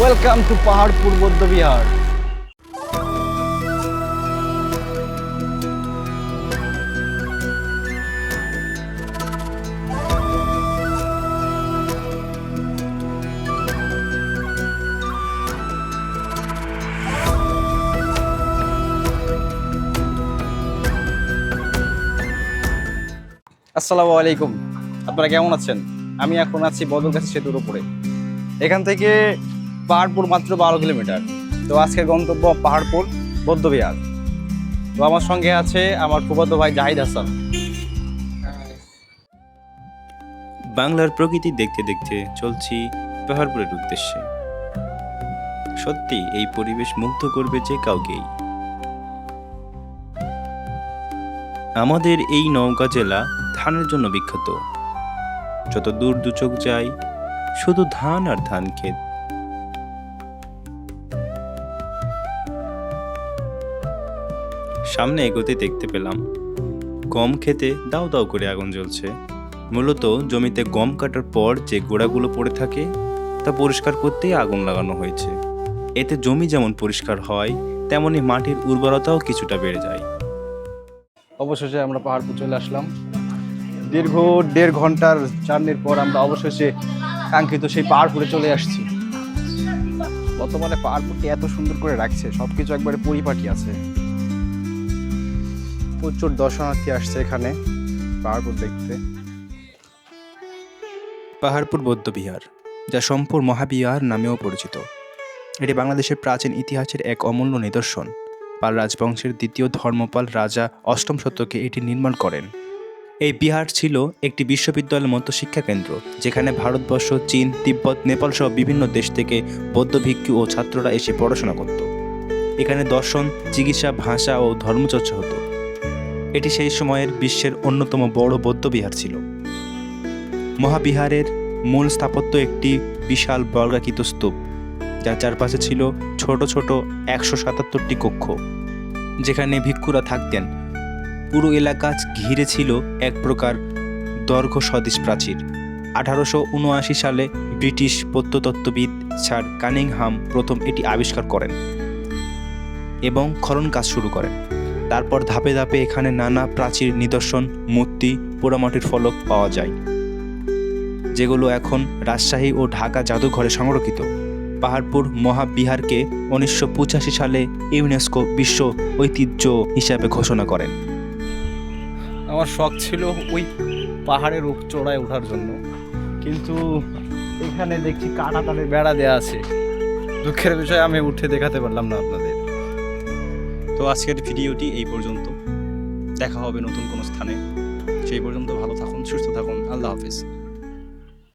Welcome to Paharpur বৌদ্ধ বিহার আসসালামু আলাইকুম। আপনারা কেমন আছেন? আমি এখন আছি বদলগাছি সেতুর উপরে। এখান থেকে পাহাড়পুর মাত্র বারো কিলোমিটার। তো আজকের গন্তব্য পাহাড়পুর বৌদ্ধবিহার তো আমার সঙ্গে আছে আমার ফুফাতো ভাই জাহিদ হাসান। বাংলার প্রকৃতি দেখতে দেখতে চলছি পাহাড়পুরের উদ্দেশ্যে। সত্যি, এই পরিবেশ মুগ্ধ করবে যে কাউকেই। আমাদের এই নওগাঁ জেলা ধানের জন্য বিখ্যাত। যত দূর দুচোখ যায়, শুধু ধান আর ধান ক্ষেত। সামনে এগোতে দেখতে পেলাম। গম খেতে দাও দাও করে আগুন জ্বলছে। মূলত জমিতে গম কাটার পর যে গোড়াগুলো পড়ে থাকে, তা পরিষ্কার করতেই আগুন লাগানো হয়েছে। এতে জমি যেমন পরিষ্কার হয়, তেমনি মাটির উর্বরতাও কিছুটা বেড়ে যায়। অবশেষে আমরা পাহাড়পুর চলে আসলাম। দীর্ঘ দেড় ঘণ্টার জার্নির পর আমরা অবশেষে কাঙ্ক্ষিত সেই পাহাড়পুরে চলে আসছি। বর্তমানে পাহাড়পুরটি এত সুন্দর করে রাখছে, সবকিছু একবারে পরিপাটি আছে। প্রচুর দর্শনার্থী আসছে এখানে, পাহাড়পুর দেখতে। পাহাড়পুর বৌদ্ধবিহার যা সম্পুর মহাবিহার নামেও পরিচিত। এটি বাংলাদেশের প্রাচীন ইতিহাসের এক অমূল্য নিদর্শন। পাল রাজবংশের দ্বিতীয় ধর্মপাল রাজা অষ্টম শতকে এটি নির্মাণ করেন। এই বিহার ছিল একটি বিশ্ববিদ্যালয়ের মতো শিক্ষা কেন্দ্র, যেখানে ভারতবর্ষ, চীন, তিব্বত নেপাল সহ বিভিন্ন দেশ থেকে বৌদ্ধ ভিক্ষু ও ছাত্ররা এসে পড়াশোনা করত। এখানে দর্শন, চিকিৎসা, ভাষা ও ধর্মচর্চা হতো। এটি সেই সময়ের বিশ্বের অন্যতম বড় বৌদ্ধবিহার ছিল। মহাবিহারের মূল স্থাপত্য একটি বিশাল বর্গাকৃত স্তূপ, যার চারপাশে ছিল ছোট ছোট একশো সাতাত্তরটি কক্ষ, যেখানে ভিক্ষুরা থাকতেন। পুরো এলাকা ঘিরে ছিল এক প্রকার দৈর্ঘ্য সদৃশ প্রাচীর। আঠারোশো উনআশি সালে ব্রিটিশ প্রত্নতত্ত্ববিদ স্যার কানিংহাম প্রথম এটি আবিষ্কার করেন এবং খনন কাজ শুরু করেন। তারপর ধাপে ধাপে এখানে নানা প্রাচীর নিদর্শন, মূর্তি, পোড়ামাটির ফলক পাওয়া যায়, যেগুলো এখন রাজশাহী ও ঢাকা জাদুঘরে সংরক্ষিত। পাহাড়পুর মহাবিহারকে উনিশশো পঁচাশি সালে ইউনেস্কো বিশ্ব ঐতিহ্য হিসাবে ঘোষণা করেন। আমার শখ ছিল ওই পাহাড়ের চড়ায় ওঠার জন্য। কিন্তু এখানে দেখছি কাটা তাদের বেড়া দেওয়া আছে। দুঃখের বিষয়, আমি উঠে দেখাতে পারলাম না আপনাদের। তো আজকের ভিডিওটি এই পর্যন্ত। দেখা হবে নতুন কোনো স্থানে। সেই পর্যন্ত ভালো থাকুন, সুস্থ থাকুন। আল্লাহ হাফিজ।